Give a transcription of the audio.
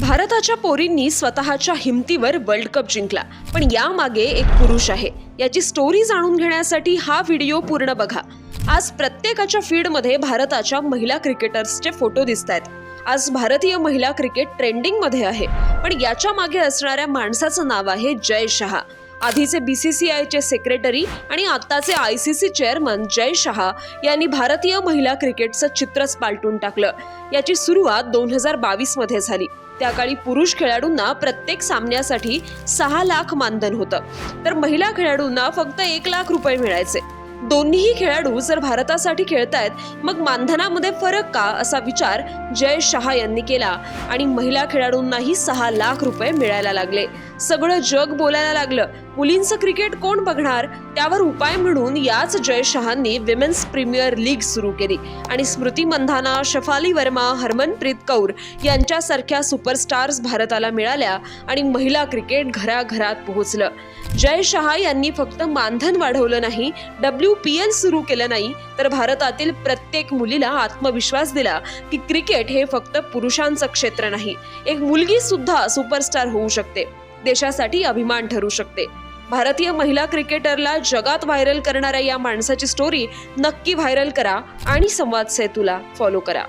भारताच्या पोरींनी स्वतःच्या हिमतीवर world cup जिंकला. पण यामागे एक पुरुष आहे. याची स्टोरी जाणून घेण्यासाठी हा व्हिडिओ पूर्ण बघा. आज प्रत्येकाच्या फीडमध्ये भारताच्या महिला क्रिकेटर्सचे फोटो दिसत आहेत आज भारतीय महिला क्रिकेट ट्रेंडिंगमध्ये आहे. पण याच्या मागे असणाऱ्या माणसाचं नाव आहे जय शहा. आधीचे बी सी सी आयचे सेक्रेटरी आणि आत्ताचे I C C chairman Jay Shah यांनी भारतीय महिला क्रिकेटचं चित्रच पालटून टाकलं. याची सुरुवात दोन हजार बावीसमध्ये झाली. त्या काळी पुरुष खेळाडूंना प्रत्येक सामन्यासाठी सहा लाख मानधन होतं. तर महिला खेळाडूंना फक्त एक लाख रुपये मिळायचे. दोन्हीही खेळाडू जर भारतासाठी खेळतायत मग मानधनामध्ये फरक का असा विचार जय शहा यांनी केला. आणि महिला खेळाडूंनाही सहा लाख रुपये मिळायला लागले. सगळं जग बोलायला लागलं. मुलींचं क्रिकेट कोण बघणार? त्यावर उपाय म्हणून याच जय शहांनी विमेन्स प्रीमियर लीग सुरू केली. आणि स्मृती मंधाना शफाली वर्मा हरमनप्रीत कौर यांच्यासारख्या सुपरस्टार्स भारताला मिळाल्या आणि महिला क्रिकेट घराघरात पोहोचलं. जय शहा यांनी फक्त मानधन वाढवलं नाही डब्ल्यू पी एल सुरू केलं नाही तर भारतातील प्रत्येक मुलीला आत्मविश्वास दिला की क्रिकेट हे फक्त पुरुषांचं क्षेत्र नाही एक मुलगी सुद्धा सुपरस्टार होऊ शकते देशासाठी अभिमान ठरू शकते. भारतीय महिला क्रिकेटरला जगात व्हायरल करणाऱ्या या माणसाची स्टोरी नक्की व्हायरल करा आणि संवाद सेतूला फॉलो करा.